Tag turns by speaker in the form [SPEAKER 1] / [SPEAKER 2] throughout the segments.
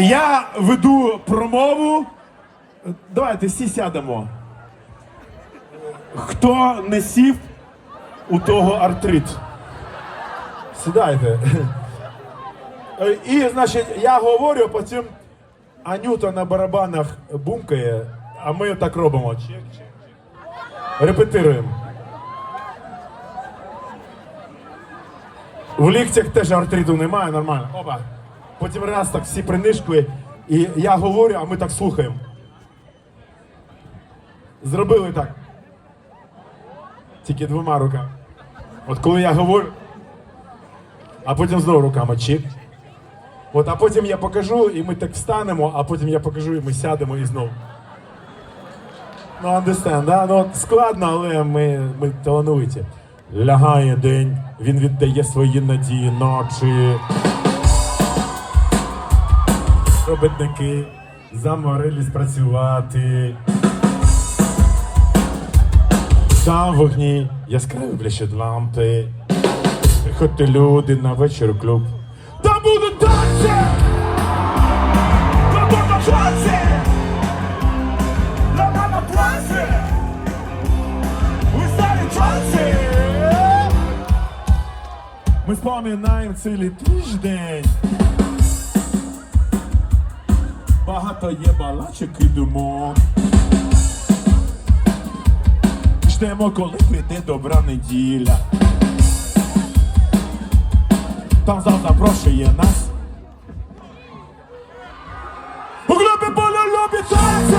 [SPEAKER 1] Я веду промову. Давайте всі сядемо. Хто не сів, у того артрит. Сідайте. І, значить, я говорю, потім Анюта на барабанах бумкає, а ми так робимо. Репетируємо. В ліктях теж артриту немає, нормально. Опа. Потім раз так всі принишкли, і я говорю, а ми так слухаємо. Зробили так. Тільки двома руками. От коли я говорю, а потім знову руками чик. От, а потім я покажу, і ми так встанемо, а потім я покажу, і ми сядемо і знову. Ну, understand, да? ну, складно, але ми, ми талановиті. Лягає день, він віддає свої надії ночі. Робітники заморились працювати. Там вогні яскраві блищать лампи. Приходьте люди на вечір у клуб. Там будуть танці! Там будуть танці! На мама танці! Танці! Ми споминаємо цілий тиждень. Багато є балачок і думок. Ждемо, коли прийде добра неділя. Там зал запрошує нас. У поле любі танці!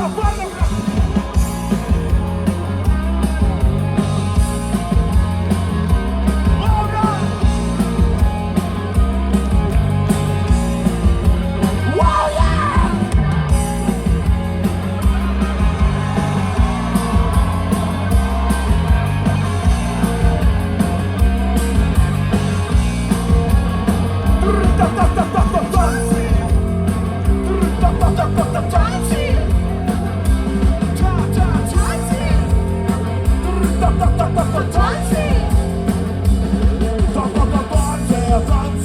[SPEAKER 1] Fala,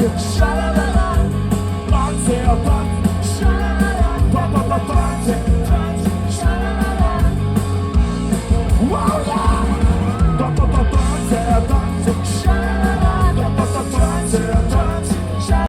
[SPEAKER 1] Shut up.